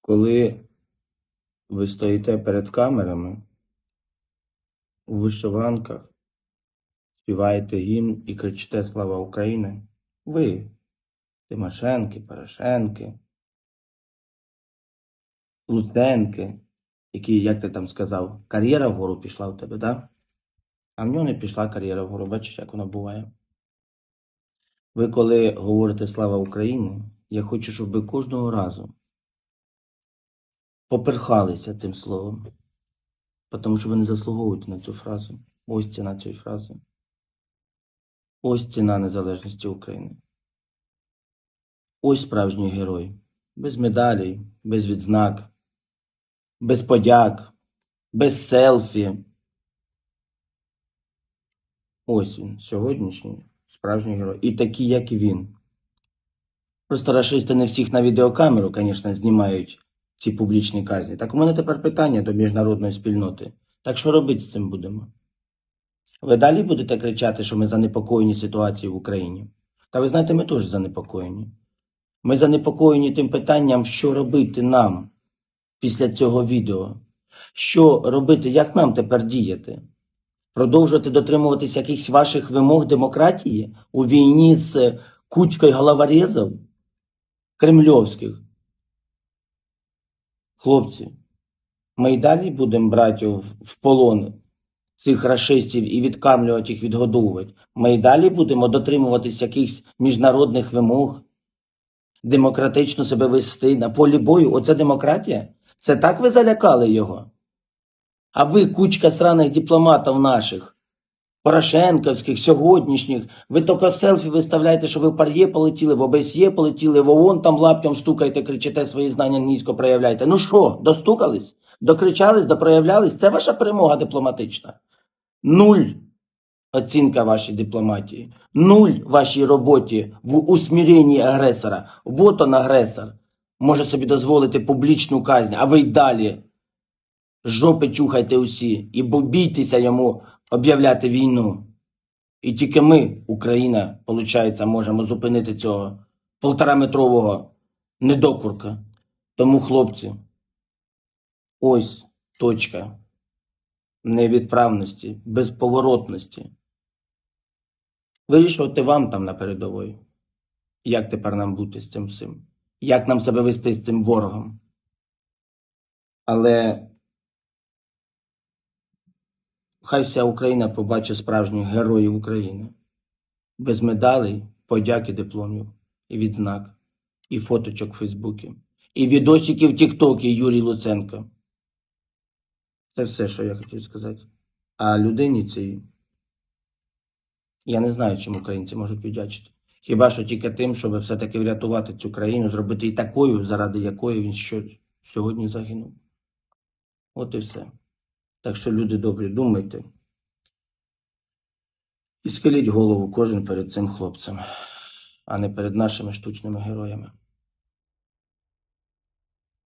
коли ви стоїте перед камерами у вишиванках, співаєте гімн і кричите Слава Україні, ви, Тимошенки, Порошенки, Луценки, які, як ти там сказав, кар'єра вгору пішла у тебе, да? А в нього не пішла кар'єра вгору, бачиш, як воно буває. Ви, коли говорите Слава Україні, я хочу, щоб ви кожного разу поперхалися цим словом, тому що ви не заслуговуєте на цю фразу. Ось ціна цієї фрази. Ось ціна незалежності України. Ось справжній герой. Без медалей, без відзнак, без подяк, без селфі. Ось він, сьогоднішній справжній герой. І такий, як і він. Просто рашисти не всіх на відеокамеру, звісно, знімають ці публічні казні. Так у мене тепер питання до міжнародної спільноти. Так що робити з цим будемо? Ви далі будете кричати, що ми занепокоєні ситуацією в Україні? Та ви знаєте, ми теж занепокоєні. Ми занепокоєні тим питанням, що робити нам після цього відео. Що робити, як нам тепер діяти? Продовжувати дотримуватись якихось ваших вимог демократії у війні з кучкою головорезів кремльовських? Хлопці, ми й далі будемо брати в, полон цих расистів і відкамлювати їх, відгодовувати. Ми й далі будемо дотримуватись якихось міжнародних вимог, демократично себе вести на полі бою. Оце демократія? Це так ви залякали його? А ви, кучка сраних дипломатів наших, Порошенковських, сьогоднішніх, ви тільки селфі виставляєте, що ви в Пар'є полетіли, в ОБСЄ полетіли, в ООН там лаптям стукаєте, кричите свої знання англійського проявляєте. Ну що, достукались? Докричались, допроявлялись? Це ваша перемога дипломатична. Нуль оцінка вашій дипломатії. Нуль вашій роботі в усміренні агресора. Вот он агресор. Може собі дозволити публічну казнь, а ви й далі жопи чухайте усі і бійтеся йому об'являти війну. І тільки ми, Україна, виходить, можемо зупинити цього полтораметрового недокурка. Тому, хлопці, ось точка невідправності, безповоротності. Вирішувати вам там на передовій. Як тепер нам бути з цим всім? Як нам себе вести з цим ворогом? Але хай вся Україна побачить справжніх героїв України. Без медалей, подяки дипломів і відзнак, і фоточок в Фейсбуці, і відосиків Тіктокі Юрій Луценко. Це все, що я хотів сказати. А людині цій я не знаю, чим українці можуть віддячити. Хіба що тільки тим, щоб все-таки врятувати цю країну, зробити і такою, заради якої він що сьогодні загинув. От і все. Так що, люди добрі, думайте. І скиліть голову кожен перед цим хлопцем, а не перед нашими штучними героями.